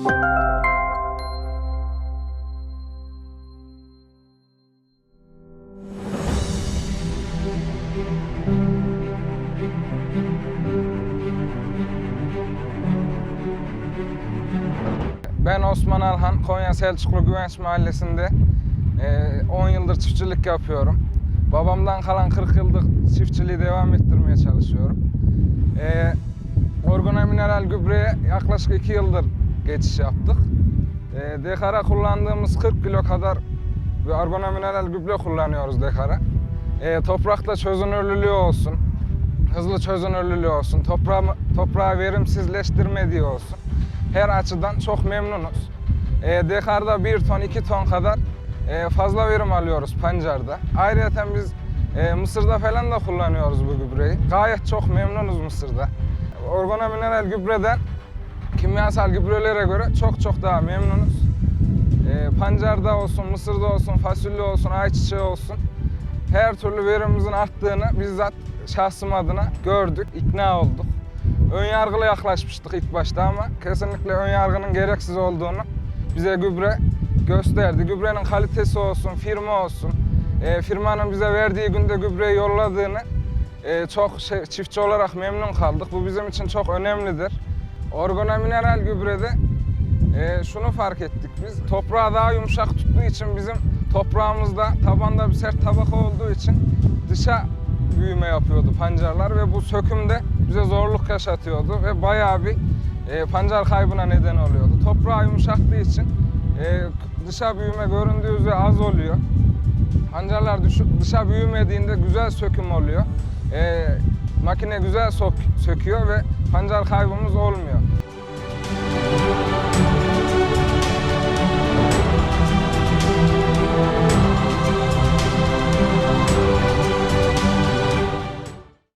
Ben Osman Alhan, Konya Selçuklu Güvenç Mahallesi'nde eee, 10 yıldır çiftçilik yapıyorum. Babamdan kalan 40 yıllık çiftçiliği devam ettirmeye çalışıyorum. Eee Orgona mineral gübreye yaklaşık 2 yıldır geçiş yaptık. Eee dekara kullandığımız 40 kilo kadar bir orgona mineral gübre kullanıyoruz dekara. Eee toprakta çözünürlülüğü olsun, hızlı çözünürlülüğü olsun, toprağı, toprağı verimsizleştirmediği olsun. Her açıdan çok memnunuz. E, dekarda 1 ton, 2 ton kadar e, fazla verim alıyoruz pancarda. Ayrıca biz e, mısırda falan da kullanıyoruz bu gübreyi. Gayet çok memnunuz mısırda. Organa mineral gübreden kimyasal gübrelere göre çok çok daha memnunuz. E, pancarda olsun, mısırda olsun, fasulye olsun, ayçiçeği olsun her türlü verimimizin arttığını bizzat şahsım adına gördük, ikna olduk. Ön yargılı yaklaşmıştık ilk başta ama kesinlikle ön yargının gereksiz olduğunu bize gübre gösterdi. Gübrenin kalitesi olsun, firma olsun, e, firmanın bize verdiği günde gübreyi yolladığını e, çok şey, çiftçi olarak memnun kaldık. Bu bizim için çok önemlidir. Organa mineral gübrede e, şunu fark ettik biz. Toprağı daha yumuşak tuttuğu için bizim toprağımızda tabanda bir sert tabaka olduğu için dışa büyüme yapıyordu pancarlar ve bu sökümde bize zorluk yaşatıyordu ve bayağı bir e, pancar kaybına neden oluyordu. Toprağı yumuşaklığı için e, dışa büyüme göründüğü üzere az oluyor. Pancarlar dışa büyümediğinde güzel söküm oluyor. E, makine güzel sok- söküyor ve pancar kaybımız olmuyor.